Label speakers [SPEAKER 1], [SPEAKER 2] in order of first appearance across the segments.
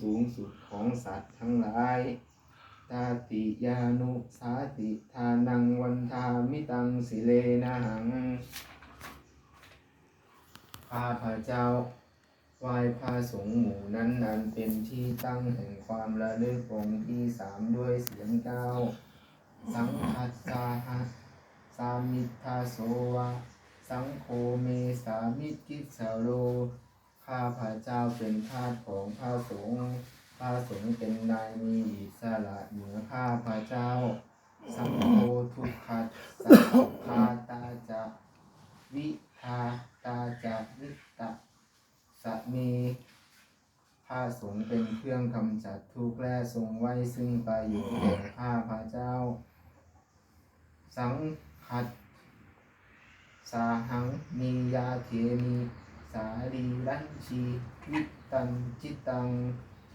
[SPEAKER 1] สูงสุดของสัตว์ทั้งหลาย ตาติยานุสาติทานังวันทามิตังสิเลนะหังข้าพระเจ้าไหว้พระสงฆ์หมู่นั้นนั้นเป็นที่ตั้งแห่งความระลึกองค์ที่สามด้วยเสียงเก้า สังคัสสาหะสามิทาโสวะ สังโฆเมสามิกิสโล ข้าพระเจ้าเป็นทาสของพระสงฆ์พระสงฆ์เป็นนายมีอิสระเหนือข้าพระเจ้า สังโฆทุกขัสสะพาตาจะวิทาตาจะวิตะสะเมพระสงฆ์เป็นเครื่องกำจัดทุกข์และทรงไว้ซึ่งประโยชน์แก่ข้าพระเจ้า สังขัดสาหังมียาเทมีารีรัญชีวิตตันจิตตัง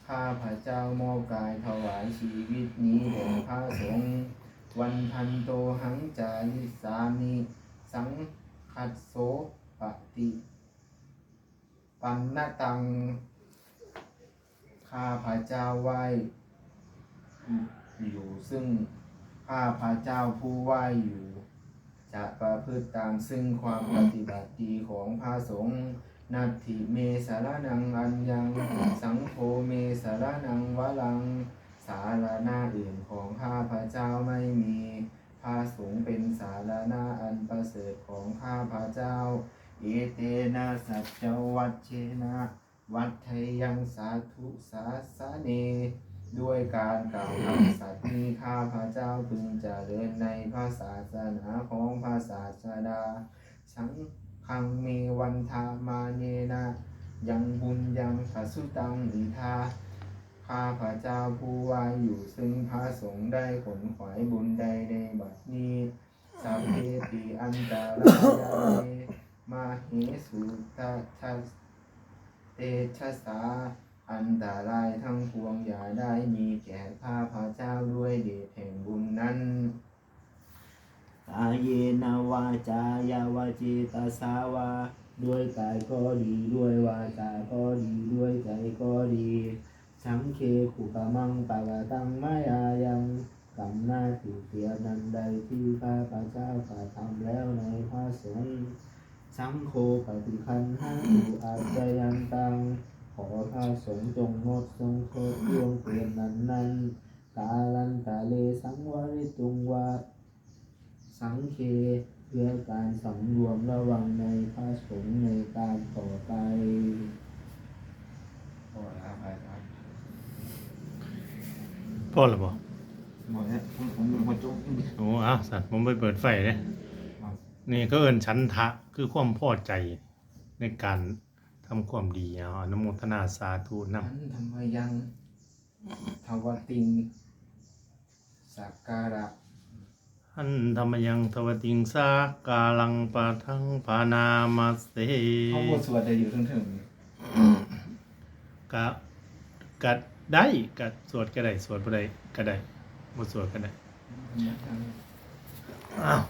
[SPEAKER 1] ข้าพระเจ้ามอบกายถวายชีวิตนี้แด่พระสงฆ์วันทันโตหังจาริสามิสังคัดโสปฏิปันนตังข้าพระเจ้าไหวอยู่ซึ่งข้าพระเจ้าผู้ไหวอยู่ จะประพฤติตามซึ่งความปฏิบัติดีของพระสงฆ์ นัตถิเมสารนังอัญญังสังโฆเมสารนังวะลัง สารณะอื่นของข้าพระเจ้าไม่มีพระสงฆ์เป็นสารณะอันประเสริฐของข้าพระเจ้า เอเตนะสัจวัชเชนะวัฏทยังสาธุสาสเน ด้วยการกล่าวคำสัตย์นี้ข้าพระเจ้าพึงจะเจริญในพระศาสนาของพระศาสดาสัง ฆังเมวันทามาเนนะยังบุญยังปัสุตังอิทาข้าพระเจ้าผู้วายอยู่ซึ่งพระสงฆ์ได้ขนขวายบุญใดในบัดนี้สัพเพติอันตรายมาเหสุตทัสเตชะสา อันตรายทั้งปวงอย่าได้มีแก่ข้าด้วยเดชแห่งบุญนั้น
[SPEAKER 2] กายเยนวาจายาวาจิตาสาวา ด้วยกายก็ดีด้วยวาจาก็ดีด้วยใจก็ดีสังเคขุกมังปะกะตังมายายังกรรมหน้าที่เสียนันใดที่ข้าพระเจ้ากระทำแล้วในพระสงฆ์สังโฆปฏิคันหังอุอาจยันตัง ขอพระสงฆ์จงงดทรงโทษล่วงเกินนั้นนั้นกาลันตาเลสังวริตุงวา สังเคเพื่อการสำรวมระวังในพระสงฆ์ในการต่อไป
[SPEAKER 1] ขอลาไปครับ
[SPEAKER 3] พอหรือเปล่า
[SPEAKER 1] หมดแล้วผมผมเป็นคนจุ๊บ
[SPEAKER 3] โอ้อ้าวสัตว์ผมไปเปิดไฟเลยนี่ก็เอินชันทะคือความพอใจในการทำความดีเอาอนุโมทนาสาธุน
[SPEAKER 1] นั้นธรรมยังทวติงสักการะำ
[SPEAKER 3] อันธรรมยังทวติงสากาลังปะทังปานามาเส
[SPEAKER 1] เขาบทสวดจะอยู่ถึงถึง
[SPEAKER 3] กะกัดได้กัดสวดก็ได้สวดบ่ได้ก็ได้บ่สวดก็ได้อ้าว